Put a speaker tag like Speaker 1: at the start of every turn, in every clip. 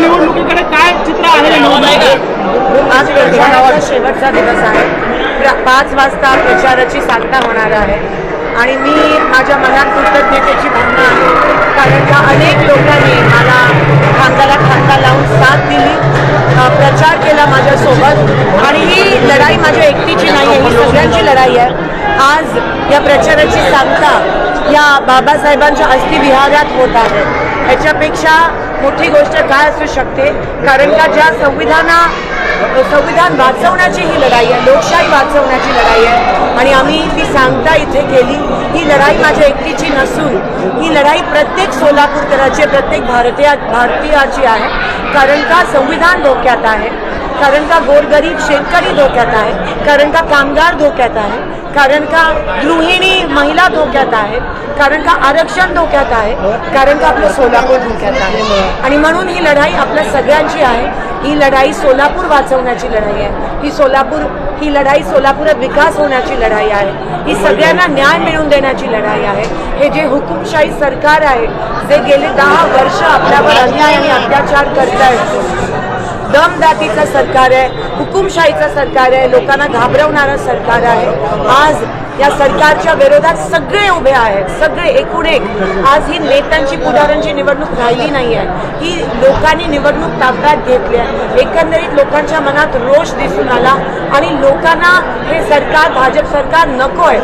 Speaker 1: निवडणुकीकडे काय चित्र आहे
Speaker 2: आज प्रचाराचा शेवटचा दिवस आहे. पाच वाजता प्रचाराची सांगता होणार आहे. आणि मी माझ्या मनात कृतज्ञतेची भावना आहे. कारण का अनेक लोकांनी मला खांद्याला खांदा लावून साथ दिली. प्रचार केला माझ्यासोबत. आणि ही लढाई माझ्या एकटीची नाही आहे ही सगळ्यांची लढाई आहे. आज या प्रचाराची सांगता या बाबासाहेबांच्या अस्थिविहारात होत आहे. ह्याच्यापेक्षा मोठी गोष्ट काय असू शकते? कारण का ज्या संविधाना संविधान वाचवण्याची ही लढाई आहे लोकशाही वाचवण्याची लढाई आहे आणि आम्ही ती सांगता इथे केली ही लढाई माझ्या एकटीची नसून ही लढाई प्रत्येक सोलापूरकराची प्रत्येक भारतीया भारतीयाची आहे. कारण का संविधान धोक्यात आहे? कारण का गोरगरीब शेतकरी धोक्यात आहे कारण का कामगार धोक्यात आहे कारण का गृहिणी महिला धोक्यात आहेत कारण का आरक्षण धोक्यात आहे कारण का आपलं सोलापूर धोक्यात आहे. आणि म्हणून ही लढाई आपल्या सगळ्यांची आहे. ही लढाई सोलापूर वाचवण्याची लढाई आहे. ही सोलापूर ही लढाई सोलापुरात विकास होण्याची लढाई आहे. ही सगळ्यांना न्याय मिळवून देण्याची लढाई आहे. हे जे हुकुमशाही सरकार आहे जे गेले दहा वर्ष आपल्यावर अन्याय आणि अत्याचार करत आहेत दमदातीचं सरकार आहे हुकुमशाहीचं सरकार आहे लोकांना घाबरवणारं सरकार आहे. आज या सरकारच्या विरोधात सगळे उभे आहेत सगळे एकूण एक. आज ही नेत्यांची पुढाऱ्यांची निवडणूक राहिली नाही आहे. ही लोकांनी निवडणूक ताब्यात घेतली आहे. एकंदरीत लोकांच्या मनात रोष दिसून आला आणि लोकांना हे सरकार भाजप सरकार नको आहे.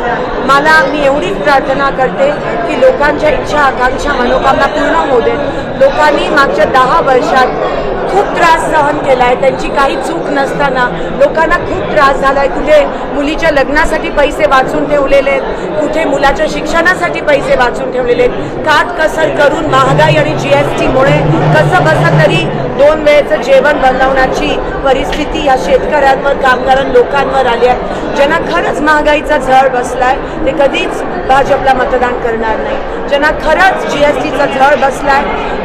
Speaker 2: मला मी एवढीच प्रार्थना करते की लोकांच्या इच्छा आकांक्षा मनोकामना पूर्ण होऊ देत. लोकांनी मागच्या दहा वर्षात खूप त्रास सहन केलाय. त्यांची काही चूक नसताना लोकांना खूप त्रास झालाय. कुठे मुलीच्या लग्नासाठी पैसे वाचून ठेवलेले आहेत? कुठे मुलाच्या शिक्षणासाठी पैसे वाचून ठेवलेले आहेत? काटकसर करून महागाई आणि जी एस टीमुळे कसं बसं तरी दोन वेळेचं जेवण बनवण्याची परिस्थिती या शेतकऱ्यांवर कामगारां लोकांवर आली आहे. ज्यांना खरंच महागाईचा झळ बसलाय ते कधीच भाजपला मतदान करणार नाही. ज्यांना खरंच जी एस टीचा झळ बसलाय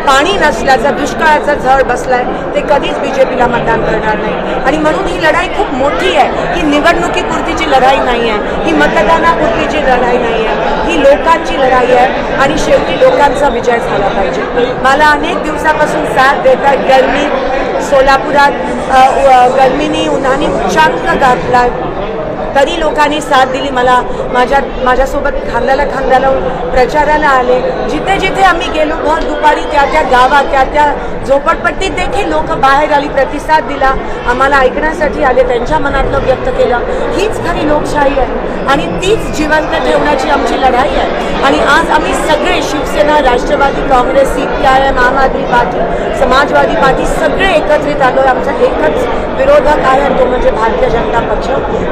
Speaker 2: पाणी नसल्याचा दुष्काळाचा झळ बसलाय ते कधीच बीजेपीला मतदान करणार नाही. आणि म्हणून ही लढाई खूप मोठी आहे. ही निवडणुकीपुरतीची लढाई नाही आहे. ही मतदानापुरतीची लढाई नाही आहे. ही लोकांची लढाई आहे. आणि शेवटी लोकांचा विजय झाला पाहिजे. मला अनेक दिवसापासून साथ देतात गर्मी सोलापुरात गर्मीनी उन्हानी गरमीनी उन्हाने उच्चांक तरी लोकांनी साथ दिली. मला माझ्या माझ्यासोबत खांद्याला खांदा लावून प्रचाराला आले. जिथे जिथे आम्ही गेलो भर दुपारी त्या त्या गावात त्या त्या झोपडपट्टीत देखील लोक बाहेर आली प्रतिसाद दिला. आम्हाला ऐकण्यासाठी आले त्यांच्या मनातलं व्यक्त केलं. हीच खरी लोकशाही आहे आणि तीच जिवंत ठेवण्याची आमची लढाई आहे. आणि आज आम्ही सगळे Shiv Sena Rashtravadi Congress C P I M Aam Aadmi party Samajwadi party सगळे एकत्रित आलो आमचा एकच विरोधक आहे आणि तो म्हणजे भारतीय जनता पक्ष.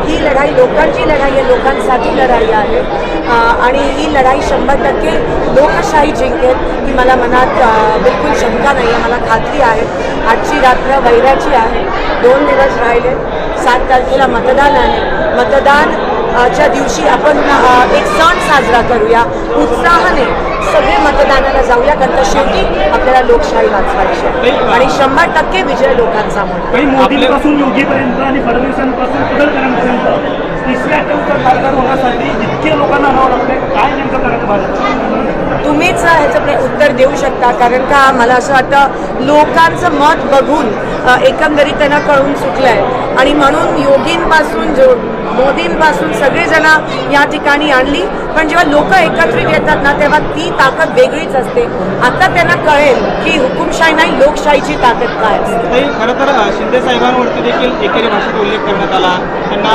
Speaker 2: ही लढाई लोकांची लढाई आहे लोकांसाठी लढाई आहे. आणि ही लढाई शंभर टक्के लोकशाही जिंकेल ही मला मनात बिलकुल शंका नाही आहे मला खात्री आहे. आजची रात्र वैराची आहे. दोन दिवस राहिले सात तारखेला मतदान आहे. मतदान च्या दिवशी आपण एक सण साजरा करूया. उत्साहाने सगळे मतदानाला जाऊया कारण का शेवटी आपल्याला लोकशाही वाचवायची आहे. आणि शंभर टक्के विजय लोकांचा
Speaker 1: मोदींपासून योगीपर्यंत आणि फडणवीसांपासून पडळकरांपर्यंत तिसऱ्या टप्प्यात खासदार होण्यासाठी इतके लोकांना आणावं लागतंय. काय नेमकं करायचं भाजप?
Speaker 2: तुम्हीच ह्याचं उत्तर देऊ शकता कारण का मला असं वाटतं लोकांचं मत बघून एकंदरीत त्यांना कळून चुकलं आहे आणि म्हणून योगींपासून जो मोदींपासून सगळेजण या ठिकाणी आणली. पण जेव्हा लोक एकत्रित येतात ना तेव्हा ती ताकद वेगळीच असते. आता त्यांना कळेल की हुकुमशाही नाही लोकशाहीची ताकद काय असते.
Speaker 3: खरं तर शिंदे साहेबांवरती देखील एकेरी भाषेत उल्लेख करण्यात आला. त्यांना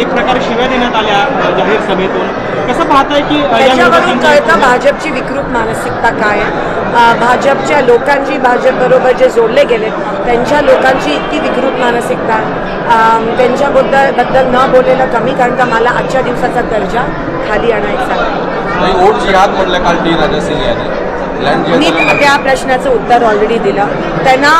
Speaker 3: एक प्रकारे शिव्या देण्यात आल्या जाहीर सभेतून. कसं पाहताय की
Speaker 2: त्याच्यावरून कळतं भाजपची विकृत मानसिकता काय आहे. भाजपच्या लोकांची भाजपबरोबर जे जोडले गेले त्यांच्या लोकांची इतकी विकृत मानसिकता त्यांच्याबद्दल बद्दल न बोललेलं कमी कारण का मला आजच्या दिवसाचा दर्जा खाली आणायचा आहे.
Speaker 4: नाही वोट जिहाद म्हटलं काल टी राजा सिंग यांनी. लँड
Speaker 2: मी त्या प्रश्नाचं उत्तर ऑलरेडी दिलं. त्यांना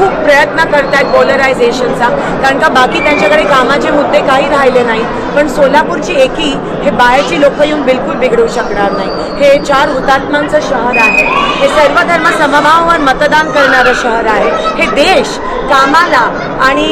Speaker 2: खूप प्रयत्न करत आहेत पोलरायझेशनचा कारण का बाकी त्यांच्याकडे कामाचे मुद्दे काही राहिले नाही पण सोलापूरची एकी हे बाहेरची लोक येऊन बिलकुल बिघडू शकणार नाही. हे चार हुतात्म्यांचं शहर आहे. हे सर्व धर्म समभावावर मतदान करणारं शहर आहे. हे देश कामाला आणि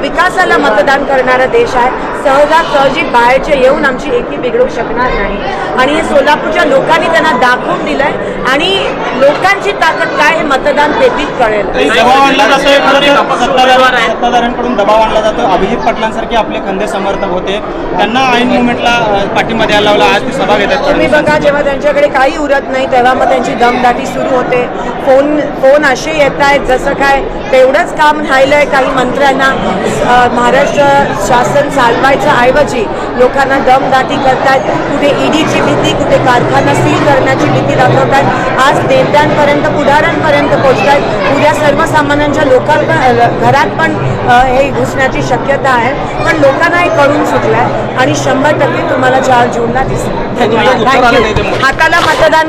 Speaker 2: विकासाला मतदान करणारा देश आहे. सहजासहजी बाहेरचे येऊन आमची एकी बिघडू शकणार नाही. आणि हे सोलापूरच्या लोकांनी त्यांना दाखवून दिलंय. आणि लोकांची ताकद काय हे मतदान पेटीत कळेल.
Speaker 3: दबाव आणला सत्ताधार सत्ताधाऱ्यांकडून दबाव आणला जातो अभिजित पाटलांसारखे आपले खंदे समर्थक होते. त्यांना ऐन मुवमेंटला पाठिंबा द्यायला लावला. आज ती सभा घेतात
Speaker 2: तुम्ही बघा जेव्हा त्यांच्याकडे काही उरत नाही तेव्हा मग त्यांची दमदाटी सुरू होते. फोन फोन असे येत आहेत जसं काय तेवढंच काम राहिलंय काही मंत्र्यांना. महाराष्ट्र शासन चालवायच्या ऐवजी लोकांना दमदाटी करतात कुठे ईडीची भीती कुठे कारखाना सील करण्याची भीती दाखवतात आज नेत्यांपर्यंत पुढाऱ्यांपर्यंत पोहोचतात उद्या सर्वसामान्यांच्या लोकांना घरात पण हे घुसण्याची शक्यता आहे. पण लोकांना हे कळून चुकलंय आणि शंभर टक्के तुम्हाला चार जूनला दिसेल. धन्यवाद. हाताला मतदान